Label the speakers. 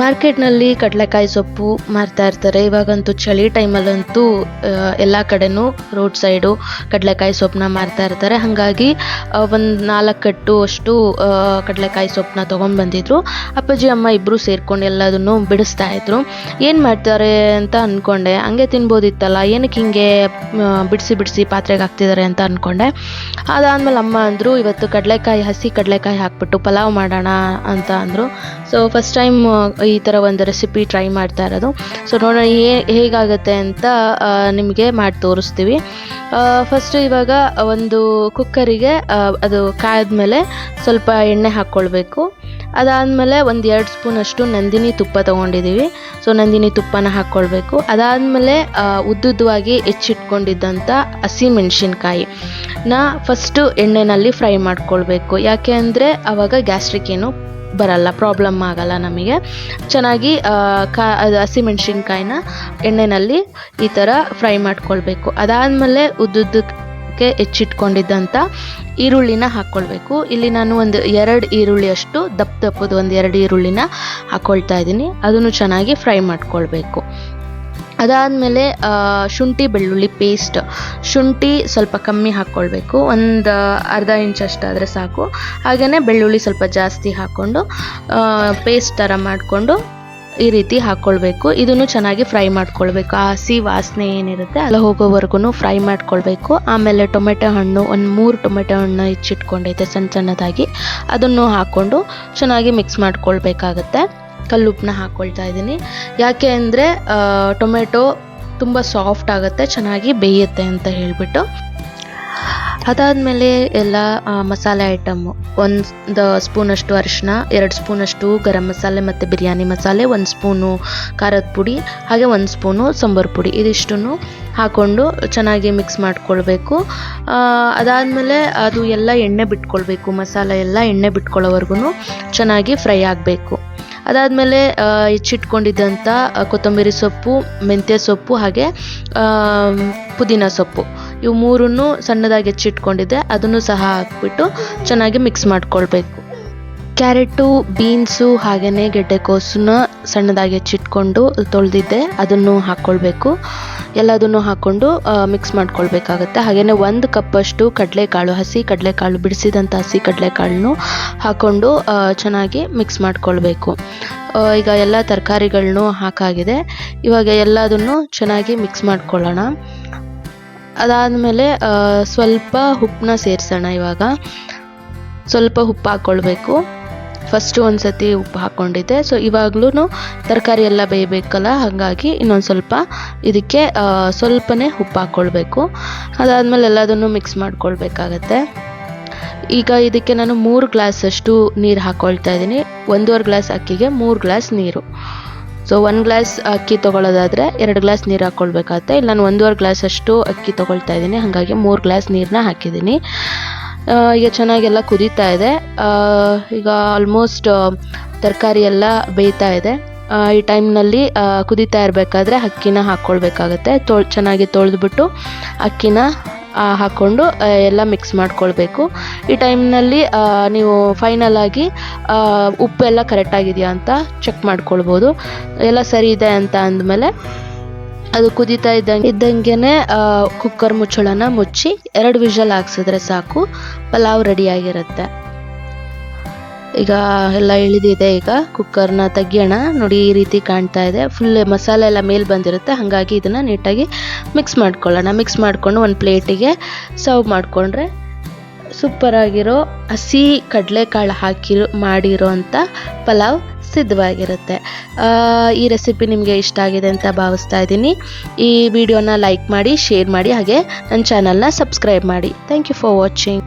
Speaker 1: ಮಾರ್ಕೆಟ್ನಲ್ಲಿ ಕಡಲೆಕಾಯಿ ಸೊಪ್ಪು ಮಾರ್ತಾ ಇರ್ತಾರೆ. ಇವಾಗಂತೂ ಚಳಿ ಟೈಮಲ್ಲಂತೂ ಎಲ್ಲ ಕಡೆನೂ ರೋಡ್ ಸೈಡು ಕಡಲೆಕಾಯಿ ಸೊಪ್ಪನ್ನ ಮಾರ್ತಾ ಇರ್ತಾರೆ. ಹಾಗಾಗಿ ಒಂದು ನಾಲ್ಕು ಕಟ್ಟು ಅಷ್ಟು ಕಡಲೆಕಾಯಿ ಸೊಪ್ಪನ್ನ ತೊಗೊಂಡು ಬಂದಿದ್ರು ಅಪ್ಪಾಜಿ, ಅಮ್ಮ ಇಬ್ಬರು ಸೇರ್ಕೊಂಡು ಎಲ್ಲದನ್ನು ಬಿಡಿಸ್ತಾ ಇದ್ರು. ಏನು ಮಾಡ್ತಾರೆ ಅಂತ ಅಂದ್ಕೊಂಡೆ ಹಂಗೆ ತಿನ್ಬೋದಿತ್ತಲ್ಲ, ಏನಕ್ಕೆ ಹಿಂಗೆ ಬಿಡಿಸಿ ಬಿಡಿಸಿ ಪಾತ್ರೆಗೆ ಹಾಕ್ತಿದ್ದಾರೆ ಅಂತ ಅಂದ್ಕೊಂಡೆ ಅದಾದ್ಮೇಲೆ ಅಮ್ಮ ಅಂದರು, ಇವತ್ತು ಕಡಲೆಕಾಯಿ ಹಸಿ ಕಡಲೆಕಾಯಿ ಹಾಕ್ಬಿಟ್ಟು ಪಲಾವ್ ಮಾಡೋಣ ಅಂತ ಅಂದರು. ಸೊ ಫಸ್ಟ್ ಟೈಮ್ ಈ ಥರ ಒಂದು ರೆಸಿಪಿ ಟ್ರೈ ಮಾಡ್ತಾ ಇರೋದು. ಸೊ ನೋಡೋಣ ಹೇ, ಹೇಗಾಗುತ್ತೆ ಅಂತ ನಿಮಗೆ ಮಾಡಿ ತೋರಿಸ್ತೀವಿ. ಫಸ್ಟು ಇವಾಗ ಒಂದು ಕುಕ್ಕರಿಗೆ ಅದು ಕಾಯ್ದ್ಮೇಲೆ ಸ್ವಲ್ಪ ಎಣ್ಣೆ ಹಾಕ್ಕೊಳ್ಬೇಕು ಅದಾದಮೇಲೆ ಒಂದು ಎರಡು ಸ್ಪೂನಷ್ಟು ನಂದಿನಿ ತುಪ್ಪ ತೊಗೊಂಡಿದ್ದೀವಿ ಸೊ ನಂದಿನಿ ತುಪ್ಪನ ಹಾಕ್ಕೊಳ್ಬೇಕು ಅದಾದಮೇಲೆ ಉದ್ದುದ್ದವಾಗಿ ಹೆಚ್ಚಿಟ್ಕೊಂಡಿದ್ದಂಥ ಹಸಿ ಮೆಣಸಿನ್ಕಾಯಿ ನ ಫಸ್ಟು ಎಣ್ಣೆನಲ್ಲಿ ಫ್ರೈ ಮಾಡ್ಕೊಳ್ಬೇಕು. ಯಾಕೆ ಅಂದರೆ ಆವಾಗ ಗ್ಯಾಸ್ಟ್ರಿಕ್ ಏನು ಬರಲ್ಲ ಪ್ರಾಬ್ಲಮ್ ಆಗಲ್ಲ ನಮಗೆ. ಚೆನ್ನಾಗಿ ಕಾ ಹಸಿಮೆಣ್ಸಿನ್ಕಾಯಿನ ಎಣ್ಣೆಯಲ್ಲಿ ಈ ಥರ ಫ್ರೈ ಮಾಡ್ಕೊಳ್ಬೇಕು. ಅದಾದಮೇಲೆ ಉದ್ದುದ್ದಕ್ಕೆ ಹೆಚ್ಚಿಟ್ಕೊಂಡಿದ್ದಂಥ ಈರುಳ್ಳಿನ ಹಾಕ್ಕೊಳ್ಬೇಕು ಇಲ್ಲಿ ನಾನು ಒಂದು ಎರಡು ಈರುಳ್ಳಿಯಷ್ಟು ದಪ್ಪ ದಪ್ಪದು ಒಂದು ಎರಡು ಈರುಳ್ಳಿನ ಹಾಕ್ಕೊಳ್ತಾ ಇದ್ದೀನಿ. ಅದನ್ನು ಚೆನ್ನಾಗಿ ಫ್ರೈ ಮಾಡ್ಕೊಳ್ಬೇಕು. ಅದಾದಮೇಲೆ ಶುಂಠಿ ಬೆಳ್ಳುಳ್ಳಿ ಪೇಸ್ಟ್ ಶುಂಠಿ ಸ್ವಲ್ಪ ಕಮ್ಮಿ ಹಾಕ್ಕೊಳ್ಬೇಕು. ಒಂದು, ಅರ್ಧ ಇಂಚ್ ಅಷ್ಟಾದರೆ ಸಾಕು. ಹಾಗೆಯೇ ಬೆಳ್ಳುಳ್ಳಿ ಸ್ವಲ್ಪ ಜಾಸ್ತಿ ಹಾಕ್ಕೊಂಡು ಪೇಸ್ಟ್ ಥರ ಮಾಡಿಕೊಂಡು ಈ ರೀತಿ ಹಾಕ್ಕೊಳ್ಬೇಕು. ಇದನ್ನು ಚೆನ್ನಾಗಿ ಫ್ರೈ ಮಾಡ್ಕೊಳ್ಬೇಕು. ಆ ಹಸಿ ವಾಸನೆ ಏನಿರುತ್ತೆ ಅಲ್ಲಿ ಹೋಗೋವರೆಗೂ ಫ್ರೈ ಮಾಡ್ಕೊಳ್ಬೇಕು. ಆಮೇಲೆ ಟೊಮೆಟೊ ಹಣ್ಣು, ಒಂದು ಮೂರು ಟೊಮೆಟೊ ಹಣ್ಣು ಹೆಚ್ಚಿಟ್ಕೊಂಡೈತೆ ಸಣ್ಣ ಸಣ್ಣದಾಗಿ. ಅದನ್ನು ಹಾಕ್ಕೊಂಡು ಚೆನ್ನಾಗಿ ಮಿಕ್ಸ್ ಮಾಡ್ಕೊಳ್ಬೇಕಾಗತ್ತೆ. ಕಲ್ಲುಪ್ಪನ್ನ ಹಾಕ್ಕೊಳ್ತಾ ಇದ್ದೀನಿ. ಯಾಕೆ ಅಂದರೆ ಟೊಮೆಟೊ ತುಂಬ ಸಾಫ್ಟ್ ಆಗುತ್ತೆ, ಚೆನ್ನಾಗಿ ಬೇಯುತ್ತೆ ಅಂತ ಹೇಳಿಬಿಟ್ಟು. ಅದಾದಮೇಲೆ ಎಲ್ಲ ಮಸಾಲೆ ಐಟಮು ಒಂದು ಸ್ಪೂನಷ್ಟು ಅರಿಶಿನ ಎರಡು ಸ್ಪೂನಷ್ಟು ಗರಂ ಮಸಾಲೆ ಮತ್ತು ಬಿರಿಯಾನಿ ಮಸಾಲೆ, ಒಂದು ಸ್ಪೂನು ಖಾರದ ಪುಡಿ, ಹಾಗೆ ಒಂದು ಸ್ಪೂನು ಸಾಂಬಾರು ಪುಡಿ. ಇದಿಷ್ಟನ್ನು ಹಾಕ್ಕೊಂಡು ಚೆನ್ನಾಗಿ ಮಿಕ್ಸ್ ಮಾಡಿಕೊಳ್ಬೇಕು. ಅದಾದಮೇಲೆ ಅದು ಎಲ್ಲ ಎಣ್ಣೆ ಬಿಟ್ಕೊಳ್ಬೇಕು, ಮಸಾಲೆ ಎಲ್ಲ ಎಣ್ಣೆ ಬಿಟ್ಕೊಳ್ಳೋವರೆಗೂ ಚೆನ್ನಾಗಿ ಫ್ರೈ ಆಗಬೇಕು. ಅದಾದಮೇಲೆ ಹೆಚ್ಚಿಟ್ಕೊಂಡಿದ್ದಂಥ ಕೊತ್ತಂಬರಿ ಸೊಪ್ಪು, ಮೆಂತ್ಯ ಸೊಪ್ಪು, ಹಾಗೆ ಪುದೀನ ಸೊಪ್ಪು. ಇವು ಮೂರನ್ನು ಸಣ್ಣದಾಗಿ ಹೆಚ್ಚಿಟ್ಕೊಂಡಿದ್ದೆ. ಅದನ್ನು ಸಹ ಹಾಕ್ಬಿಟ್ಟು ಚೆನ್ನಾಗಿ ಮಿಕ್ಸ್ ಮಾಡ್ಕೊಳ್ಬೇಕು. ಕ್ಯಾರೆಟು, ಬೀನ್ಸು ಹಾಗೆಯೇ ಗೆಡ್ಡೆಕೋಸನ್ನ ಸಣ್ಣದಾಗಿ ಹೆಚ್ಚಿಟ್ಕೊಂಡು ತೊಳೆದಿದ್ದೆ. ಅದನ್ನು ಹಾಕ್ಕೊಳ್ಬೇಕು. ಎಲ್ಲದನ್ನು ಹಾಕ್ಕೊಂಡು ಮಿಕ್ಸ್ ಮಾಡ್ಕೊಳ್ಬೇಕಾಗತ್ತೆ. ಹಾಗೆಯೇ ಒಂದು ಕಪ್ಪಷ್ಟು ಕಡಲೆಕಾಳು, ಹಸಿ ಕಡಲೆಕಾಳು ಬಿಡಿಸಿದಂಥ ಹಸಿ ಕಡಲೆಕಾಳನ್ನು ಹಾಕ್ಕೊಂಡು ಚೆನ್ನಾಗಿ ಮಿಕ್ಸ್ ಮಾಡ್ಕೊಳ್ಬೇಕು. ಈಗ ಎಲ್ಲ ತರಕಾರಿಗಳನ್ನು ಹಾಕಾಗಿದೆ. ಇವಾಗ ಎಲ್ಲದನ್ನು ಚೆನ್ನಾಗಿ ಮಿಕ್ಸ್ ಮಾಡ್ಕೊಳ್ಳೋಣ. ಅದಾದಮೇಲೆ ಸ್ವಲ್ಪ ಉಪ್ಪನ್ನ ಸೇರಿಸೋಣ ಇವಾಗ. ಸ್ವಲ್ಪ ಉಪ್ಪು ಹಾಕ್ಕೊಳ್ಬೇಕು ಫಸ್ಟು ಒಂದು ಸತಿ ಉಪ್ಪು ಹಾಕ್ಕೊಂಡಿದ್ದೆ ಸೊ ಇವಾಗಲೂ ತರಕಾರಿ ಎಲ್ಲ ಬೇಯಬೇಕಲ್ಲ? ಹಾಗಾಗಿ ಇನ್ನೊಂದು ಸ್ವಲ್ಪ ಇದಕ್ಕೆ ಸ್ವಲ್ಪನೇ ಉಪ್ಪು ಹಾಕ್ಕೊಳ್ಬೇಕು ಅದಾದಮೇಲೆ ಎಲ್ಲದನ್ನು ಮಿಕ್ಸ್ ಮಾಡ್ಕೊಳ್ಬೇಕಾಗತ್ತೆ. ಈಗ ಇದಕ್ಕೆ ನಾನು ಮೂರು ಗ್ಲಾಸಷ್ಟು ನೀರು ಹಾಕ್ಕೊಳ್ತಾ ಇದ್ದೀನಿ. ಒಂದೂವರೆ ಗ್ಲಾಸ್ ಅಕ್ಕಿಗೆ ಮೂರು ಗ್ಲಾಸ್ ನೀರು. ಸೊ ಒಂದು ಗ್ಲಾಸ್ ಅಕ್ಕಿ ತೊಗೊಳ್ಳೋದಾದರೆ ಎರಡು ಗ್ಲಾಸ್ ನೀರು ಹಾಕ್ಕೊಳ್ಬೇಕಾಗತ್ತೆ ಇಲ್ಲಿ, ನಾನು ಒಂದೂವರೆ ಗ್ಲಾಸ್ ಅಷ್ಟು ಅಕ್ಕಿ ತೊಗೊಳ್ತಾ ಇದ್ದೀನಿ. ಹಾಗಾಗಿ ಮೂರು ಗ್ಲಾಸ್ ನೀರನ್ನ ಹಾಕಿದ್ದೀನಿ. ಈಗ ಚೆನ್ನಾಗೆಲ್ಲ ಕುದೀತಾ ಇದೆ. ಈಗ ಆಲ್ಮೋಸ್ಟ್ ತರಕಾರಿ ಎಲ್ಲ ಬೇಯ್ತಾ ಇದೆ. ಈ ಟೈಮ್ನಲ್ಲಿ ಕುದೀತಾ ಇರಬೇಕಾದ್ರೆ ಅಕ್ಕಿನ ಹಾಕ್ಕೊಳ್ಬೇಕಾಗತ್ತೆ ತೊಳ್ ಚೆನ್ನಾಗಿ ತೊಳೆದ್ಬಿಟ್ಟು ಅಕ್ಕಿನ ಹಾಕ್ಕೊಂಡು ಎಲ್ಲ ಮಿಕ್ಸ್ ಮಾಡ್ಕೊಳ್ಬೇಕು. ಈ ಟೈಮ್ನಲ್ಲಿ ನೀವು ಫೈನಲ್ ಆಗಿ ಉಪ್ಪೆಲ್ಲ ಕರೆಕ್ಟಾಗಿದೆಯಾ ಅಂತ ಚೆಕ್ ಮಾಡ್ಕೊಳ್ಬೋದು. ಎಲ್ಲ ಸರಿ ಇದೆ ಅಂತ ಅಂದಮೇಲೆ ಅದು ಕುದೀತಾ ಇದ್ದಂಗೆ ಇದ್ದಂಗೆ ಕುಕ್ಕರ್ ಮುಚ್ಚಳನ ಮುಚ್ಚಿ ಎರಡು ವಿಷಲ್ ಹಾಕ್ಸಿದ್ರೆ ಸಾಕು, ಪಲಾವ್ ರೆಡಿ ಆಗಿರುತ್ತೆ ಈಗ ಎಲ್ಲ ಇಳಿದಿದೆ ಈಗ ಕುಕ್ಕರ್ನ ತೆಗಿಯೋಣ. ನೋಡಿ ಈ ರೀತಿ ಕಾಣ್ತಾ ಇದೆ. ಫುಲ್ ಮಸಾಲೆ ಎಲ್ಲ ಮೇಲೆ ಬಂದಿರುತ್ತೆ, ಹಾಗಾಗಿ ಇದನ್ನು ನೀಟಾಗಿ ಮಿಕ್ಸ್ ಮಾಡ್ಕೊಳ್ಳೋಣ. ಮಿಕ್ಸ್ ಮಾಡಿಕೊಂಡು ಒಂದು ಪ್ಲೇಟಿಗೆ ಸರ್ವ್ ಮಾಡಿಕೊಂಡ್ರೆ ಸೂಪರಾಗಿರೋ ಹಸಿ ಕಡಲೆಕಾಳು ಹಾಕಿರೋ ಮಾಡಿರೋ ಅಂಥ ಪಲಾವ್ ಸಿದ್ಧವಾಗಿರುತ್ತೆ. ಈ ರೆಸಿಪಿ ನಿಮಗೆ ಇಷ್ಟ ಆಗಿದೆ ಅಂತ ಭಾವಿಸ್ತಾ ಇದ್ದೀನಿ. ಈ ವಿಡಿಯೋನ ಲೈಕ್ ಮಾಡಿ ಶೇರ್ ಮಾಡಿ, ಹಾಗೆ ನನ್ನ ಚಾನಲ್ನ ಸಬ್ಸ್ಕ್ರೈಬ್ ಮಾಡಿ. Thank you for watching